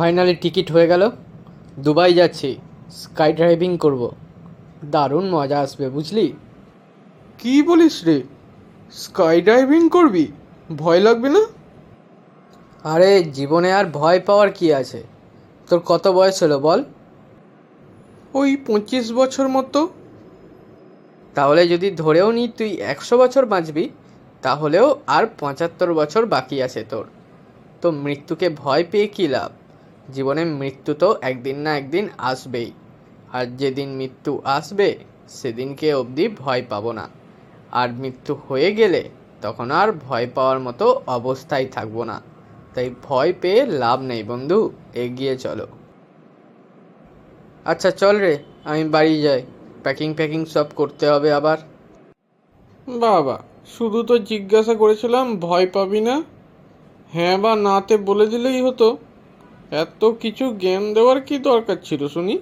Finally ticket হয়ে গেল। Dubai যাচ্ছি। স্কাই ড্রাইভিং করব। দারুণ মজা আসবে বুঝলি? কি বলিস রে? স্কাই ড্রাইভিং করবি? ভয় লাগবে না? আরে জীবনে আর ভয় পাওয়ার কি আছে? তোর কত বয়স হলো বল? ওই পঁচিশ বছর মতো। তাহলে যদি ধরেও নি তুই একশো বছর বাঁচবি তাহলেও আর পঁচাত্তর বছর বাকি আছে তোর। তো মৃত্যুকে ভয় পেয়ে কী লাভ? জীবনে মৃত্যু তো একদিন না একদিন আসবেই। আর যেদিন মৃত্যু আসবে, সেদিনকে অবধি ভয় পাবো না। আর মৃত্যু হয়ে গেলে তখন আর ভয় পাওয়ার মতো অবস্থায় থাকব না। তাই ভয় পেয়ে লাভ নেই বন্ধু, এগিয়ে চলো। আচ্ছা চল রে, আমি বাড়ি যাই। প্যাকিং প্যাকিং সব করতে হবে আবার। বাবা, শুধু তো জিজ্ঞাসা করেছিলাম, ভয় পাবি না? হ্যাঁ বা নাতে বলে দিলেই হতো। এত কিছু জ্ঞান দেওয়ার কি দরকার ছিল শুনি?